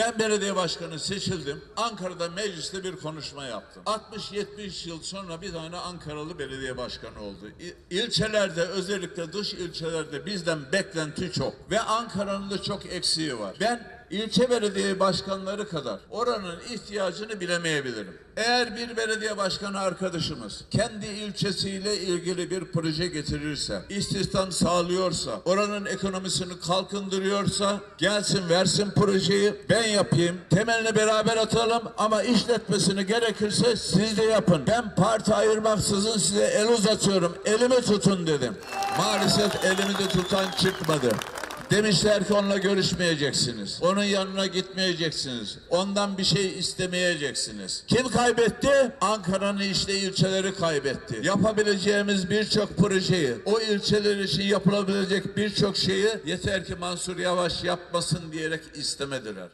Ben belediye başkanı seçildim. Ankara'da mecliste bir konuşma yaptım. 60-70 yıl sonra bir tane Ankaralı belediye başkanı oldu. İlçelerde özellikle dış ilçelerde bizden beklenti çok. Ve Ankara'nın da çok eksiği var. Ben ilçe belediye başkanları kadar oranın ihtiyacını bilemeyebilirim. Eğer bir belediye başkanı arkadaşımız kendi ilçesiyle ilgili bir proje getirirse, istihdam sağlıyorsa, oranın ekonomisini kalkındırıyorsa gelsin versin projeyi ben yapayım. Temelini beraber atalım ama işletmesini gerekirse siz de yapın. Ben parti ayırmaksızın size el uzatıyorum. Elimi tutun dedim. Maalesef elimi de tutan çıkmadı. Demişler ki onunla görüşmeyeceksiniz. Onun yanına gitmeyeceksiniz. Ondan bir şey istemeyeceksiniz. Kim kaybetti? Ankara'nın işte ilçeleri kaybetti. Yapabileceğimiz birçok projeyi, o ilçeler için yapılabilecek birçok şeyi yeter ki Mansur Yavaş yapmasın diyerek istemediler.